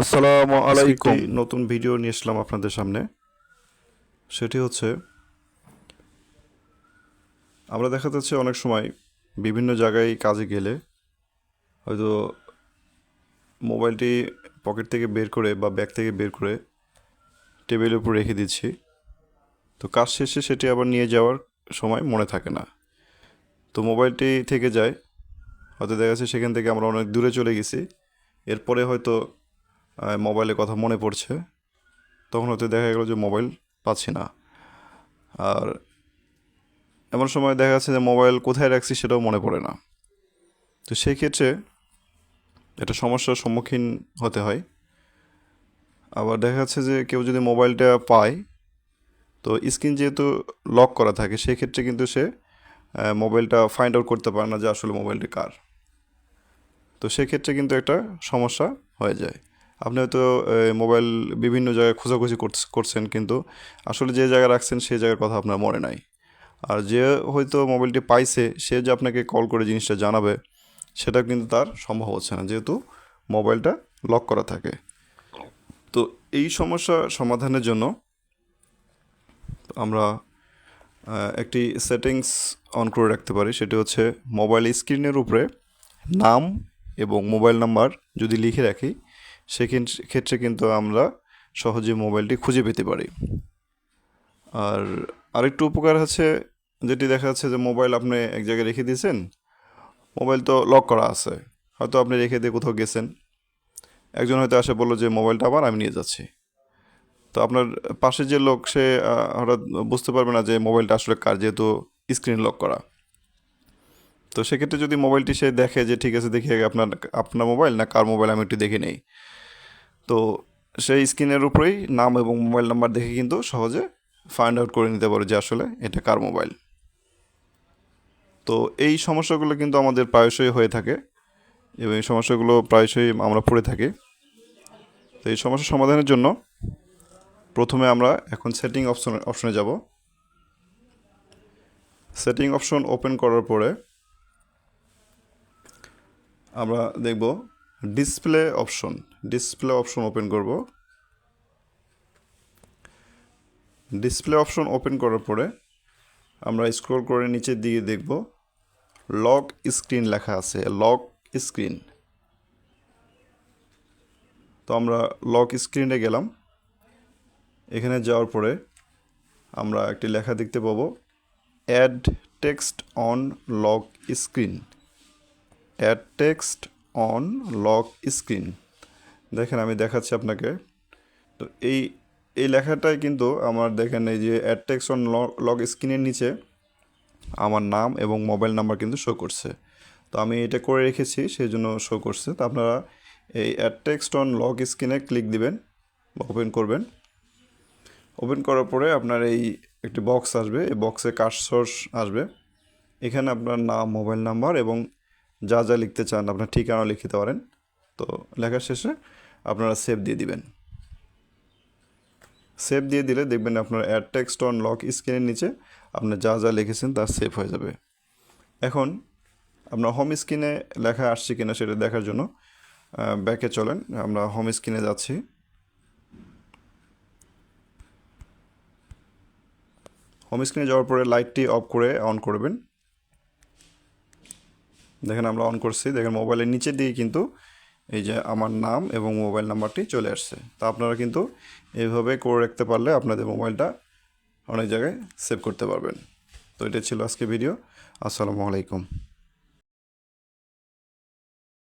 আসসালামু আলাইকুম। নতুন ভিডিও নিয়ে এসলাম আপনাদের সামনে। সেটি হচ্ছে আমরা দেখা যাচ্ছে অনেক সময় বিভিন্ন জায়গায় কাজে গেলে হয়তো মোবাইলটি পকেট থেকে বের করে বা ব্যাগ থেকে বের করে টেবিলের উপর রেখে দিচ্ছি। তো কাজ শেষে সেটি আবার নিয়ে যাওয়ার সময় মনে থাকে না। তো মোবাইলটি থেকে যায় হয়তো দেখা যাচ্ছে সেখান থেকে আমরা অনেক দূরে চলে গেছি। এরপরে হয়তো মোবাইলের কথা মনে পড়ছে। তখন হয়তো দেখা গেলো যে মোবাইল পাচ্ছি না। আর এমন সময় দেখা যাচ্ছে যে মোবাইল কোথায় রাখছি সেটাও মনে পড়ে না। তো সেই ক্ষেত্রে একটা সমস্যার সম্মুখীন হতে হয়। আবার দেখা যাচ্ছে যে কেউ যদি মোবাইলটা পায়, তো স্ক্রিন যেহেতু লক করা থাকে সেই ক্ষেত্রে কিন্তু সে মোবাইলটা ফাইন্ড আউট করতে পারে না যে আসলে মোবাইলটি কার। তো সেক্ষেত্রে কিন্তু একটা সমস্যা হয়ে যায়। আপনি হয়তো মোবাইল বিভিন্ন জায়গায় খোঁজাখুঁজি করছ- করছেন, কিন্তু আসলে যে জায়গায় রাখছেন সেই জায়গার কথা আপনার মনে নাই। আর যে হয়তো মোবাইলটি পাইছে, সে যে আপনাকে কল করে জিনিসটা জানাবে সেটা কিন্তু তার সম্ভব হচ্ছে না, যেহেতু মোবাইলটা লক করা থাকে। তো এই সমস্যা সমাধানের জন্য আমরা একটি সেটিংস অন করে রাখতে পারি, সেটি হচ্ছে মোবাইল স্ক্রিনের উপরে নাম এবং মোবাইল নাম্বার যদি লিখে রাখি সেক্ষেত্রে ক্ষেত্রে কিন্তু আমরা সহজে মোবাইলটি খুঁজে পেতে পারি। আর আরেকটু উপকার আছে, যেটি দেখা যাচ্ছে যে মোবাইল আপনি এক জায়গায় রেখে দিয়েছেন, মোবাইল তো লক করা আছে, হয়তো আপনি রেখে দিয়ে কোথাও গেছেন। একজন হয়তো আসে বলল যে, মোবাইলটা আবার আমি নিয়ে যাচ্ছি। তো আপনার পাশে যে লোক, সে হঠাৎ বুঝতে পারবে না যে মোবাইলটা আসলে কার, যেহেতু স্ক্রিন লক করা। তো সেক্ষেত্রে যদি মোবাইলটি সে দেখে যে, ঠিক আছে, দেখি আপনার আপনার মোবাইল না কার মোবাইল, আমি একটু দেখে নেই। তো সেই স্ক্রিনের উপরেই নাম এবং মোবাইল নাম্বার দেখে কিন্তু সহজে ফাইন্ড আউট করে নিতে পারে যে আসলে এটা কার মোবাইল। তো এই সমস্যাগুলো কিন্তু আমাদের প্রায়শই হয়ে থাকে এবং এই সমস্যাগুলো প্রায়শই আমরা পড়ে থাকি। তো এই সমস্যা সমাধানের জন্য প্রথমে আমরা এখন সেটিং অপশন অপশনে যাব। সেটিং অপশন ওপেন করার পরে আমরা দেখব display option display option open করব। ডিসপ্লে অপশন ওপেন করার পরে আমরা স্ক্রল করে নিচের দিকে দেখব। লক স্ক্রিন লেখা আছে লক স্ক্রিন তো আমরা লক স্ক্রিনে গেলাম। এখানে যাওয়ার পরে আমরা একটি লেখা দেখতে পাবো add text on lock screen add text on lock screen দেখেন আমি দেখাচ্ছি আপনাকে। তো এই এই লেখাটাই কিন্তু আমার দেখেন এই যে অ্যাড টেক্সট অন লক স্ক্রিনের নিচে আমার নাম এবং মোবাইল নাম্বার কিন্তু শো করছে। তো আমি এটা করে রেখেছি, সেই জন্য শো করছে। তো আপনারা এই অ্যাড টেক্সট অন লক স্ক্রিনে ক্লিক দিবেন ওপেন করবেন। ওপেন করার পরে আপনার এই একটি বক্স আসবে, এই বক্সে কার সোর্স আসবে। এখানে আপনার নাম মোবাইল নাম্বার এবং যা যা লিখতে চান আপনার ঠিকানা লিখতে পারেন। তো লেখার শেষে আপনারা সেভ দিয়ে দিবেন। সেভ দিয়ে দিলে দেখবেন আপনার অ্যাড টেক্সট অন লক স্ক্রিনের নিচে আপনি যা যা লিখেছেন তা সেভ হয়ে যাবে। এখন আপনার হোম স্ক্রিনে লেখা আসছে কিনা সেটা দেখার জন্য ব্যাকে চলেন। আমরা হোম স্ক্রিনে যাচ্ছি। হোম স্ক্রিনে যাওয়ার পরে লাইটটি অফ করে অন করবেন। দেখেন আমরা অন করছি। দেখেন মোবাইলের নিচের দিকে কিন্তু এই যে আমার নাম এবং মোবাইল নাম্বারটি চলে আসছে। তা আপনারা কিন্তু এইভাবে করে রাখতে পারলে আপনাদের মোবাইলটা অনেক জায়গায় সেভ করতে পারবেন। তো এটা ছিল আজকে ভিডিও আসসালামু আলাইকুম।